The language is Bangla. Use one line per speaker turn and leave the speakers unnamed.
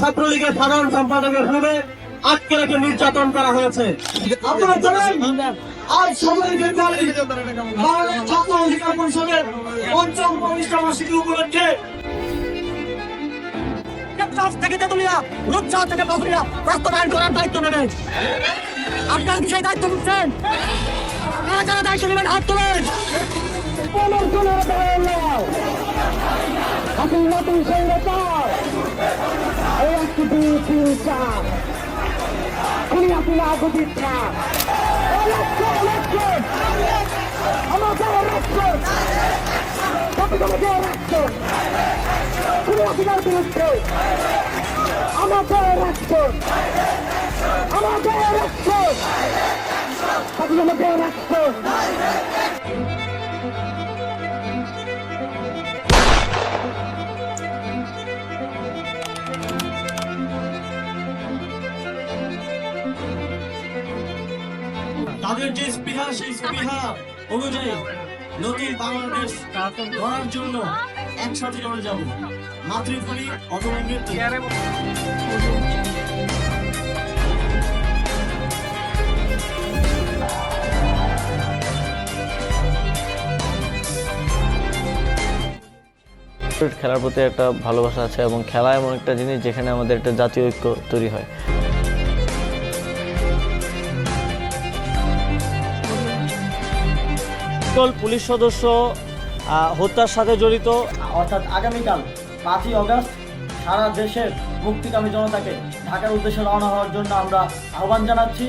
ছাত্রলীগের সাধারণ সম্পাদকের ভাবে আজকে রেখে নির্যাতন করা হয়েছে। আপনারা জানেন আজ সবাই বিদ্যালয় বাংলাদেশ ছাত্র অধিকার পরিষদের পঞ্চম প্রতিষ্ঠা বার্ষিকী উপলক্ষে চাষ থেকে তেতুলিয়া রূপচাঁদ থেকে বাবুলিয়া বাস্তবায়ন করার দায়িত্ব নেবেন আপনার বিষয়ে দায়িত্ব নিচ্ছেন। আপনারা যারা দায়িত্ব নেবেন হাত তোলেন বলুন কোনো আপনি নতুন সংগঠন এই একটি দুই তিন চার। খুনি আপনি লাগু দিচ্ছা আমাকে রাখছেন তোমাকে রাখছেন খুনি আপনার বিরুদ্ধে আমাকে রাখছেন আমাকে রাখছেন আপনি আমাকে তাদের যে স্পৃহা, সেই স্পৃহা অনুযায়ী নতুন বাংলাদেশ গড়ার জন্য একসাথে লড়ে যাব। মাতৃভূমি অথবা
খেলার প্রতি একটা ভালোবাসা আছে এবং খেলা এমন একটা জিনিস যেখানে আমাদের একটা জাতীয় ঐক্য তৈরি হয়।
সকল পুলিশ সদস্য হত্যার সাথে জড়িত।
অর্থাৎ আগামীকাল পাঁচই অগস্ট সারা দেশের মুক্তিকামী জনতাকে ঢাকার উদ্দেশ্যে রওনা হওয়ার জন্য আমরা আহ্বান জানাচ্ছি।